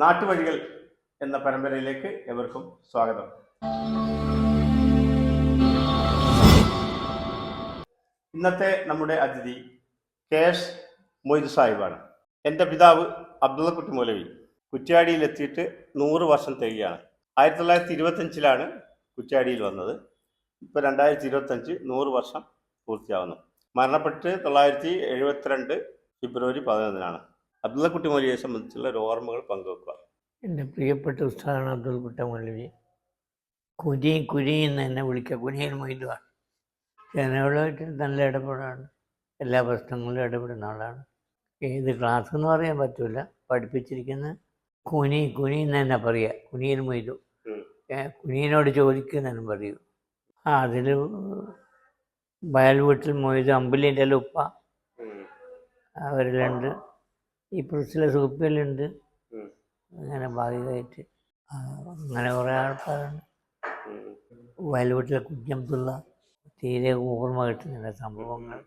നാട്ടുവഴികൾ എന്ന പരമ്പരയിലേക്ക് എവർക്കും സ്വാഗതം. ഇന്നത്തെ നമ്മുടെ അതിഥി കെ എസ് മൊയ്ത് സാഹിബാണ് എന്റെ പിതാവ് അബ്ദുള്ളക്കുട്ടി മൗലവി കുറ്റ്യാടിയിലെത്തിയിട്ട് നൂറ് വർഷം തികയാണ്. ആയിരത്തി തൊള്ളായിരത്തി ഇരുപത്തഞ്ചിലാണ് കുറ്റ്യാടിയിൽ വന്നത്. ഇപ്പോൾ രണ്ടായിരത്തി ഇരുപത്തഞ്ച് നൂറ് വർഷം പൂർത്തിയാവുന്നു. മരണപ്പെട്ട് തൊള്ളായിരത്തി എഴുപത്തിരണ്ട് ഫെബ്രുവരി പതിനൊന്നിനാണ്. അബ്ദുള്ളക്കുട്ടി മൗലിയെ സംബന്ധിച്ചുള്ള ഒരു ഓർമ്മകൾ പങ്കുവെക്കുക. എന്റെ പ്രിയപ്പെട്ട ഉസ്താദാണ് അബ്ദുൽ കുട്ട മൗലവി. കുരി കുരി എന്ന് എന്നെ വിളിക്കുക. കുനിയൻ മൊയ്തുവാണ് ജനങ്ങളുമായിട്ട് നല്ല ഇടപെടാണ്. എല്ലാ പ്രശ്നങ്ങളിലും ഇടപെടുന്ന ആളാണ്. ഏത് ക്ലാസ് എന്ന് പറയാൻ പറ്റില്ല പഠിപ്പിച്ചിരിക്കുന്ന കുനി കുനി എന്ന് തന്നെ പറയുക. കുനിയിൽ മൊയ്തു കുനിയനോട് ചോദിക്കുന്നതിനും പറയൂ. ആ അതിൽ വയൽ വീട്ടിൽ മൊയ്തു അമ്പലിന്റെ ഉപ്പ അവരിലുണ്ട് ഈ പ്രസിലെ സൂപ്പിലുണ്ട്. അങ്ങനെ ഭാഗികമായിട്ട്. അങ്ങനെ കുറേ ആൾക്കാരുണ്ട്. വയൽവീട്ടിലെ കുഞ്ഞബ്ദുള്ള തീരെ ഓർമ്മ കിട്ടുന്നില്ല സംഭവങ്ങൾ.